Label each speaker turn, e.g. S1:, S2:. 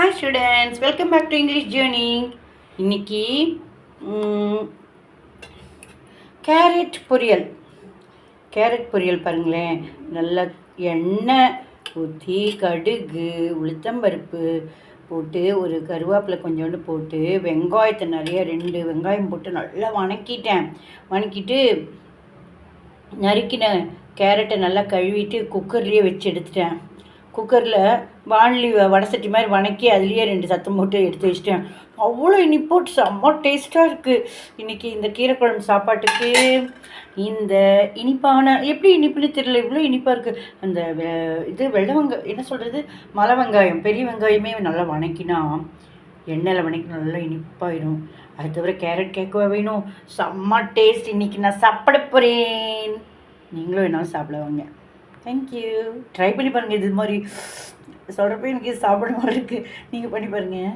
S1: Hi students welcome back to English journey இன்னைக்கு carrot பொரியல். Carrot பொரியல் பாருங்களேன். நல்ல எண்ணெய் ஊற்றி கடுகு உளுத்தம்பருப்பு போட்டு ஒரு கருவேப்பிலை கொஞ்சோண்டு போட்டு வெங்காயத்தை நிறைய ரெண்டு வெங்காயம் போட்டு நல்லா வணக்கிட்டேன். வணக்கிட்டு நறுக்கின கேரட்டை நல்லா கழுவிட்டு குக்கர்லேயே வச்சு எடுத்துட்டேன். குக்கரில் வானலி வடசட்டி மாதிரி வணக்கி அதுலேயே ரெண்டு சத்தம் போட்டு எடுத்து வச்சிட்டேன். அவ்வளோ இனிப்போட்டு செம்ம டேஸ்ட்டாக இருக்குது இன்றைக்கி இந்த கீரைக்குழம்பு சாப்பாட்டுக்கு இந்த இனிப்பான எப்படி இனிப்புன்னு தெரியல இவ்வளோ இனிப்பாக இருக்குது அந்த வெ- இது வெள்ளை வெங்காயம் என்ன சொல்கிறது மலை வெங்காயம் பெரிய வெங்காயமே நல்லா வணக்கினா எண்ணெயில் வணக்கி நல்லா இனிப்பாயிடும் அது தவிர கேரட் கேட்கவா வேணும்? செம்ம டேஸ்ட் இன்றைக்கி நான் சாப்பிட போகிறேன் நீங்களும் வேணாலும் சாப்பிடுவாங்க. தேங்க்யூ ட்ரை பண்ணி பாருங்கள் இது மாதிரி சொல்கிறப்ப எனக்கு சாப்பிட மாதிரி இருக்குது நீங்கள் பண்ணி பாருங்கள்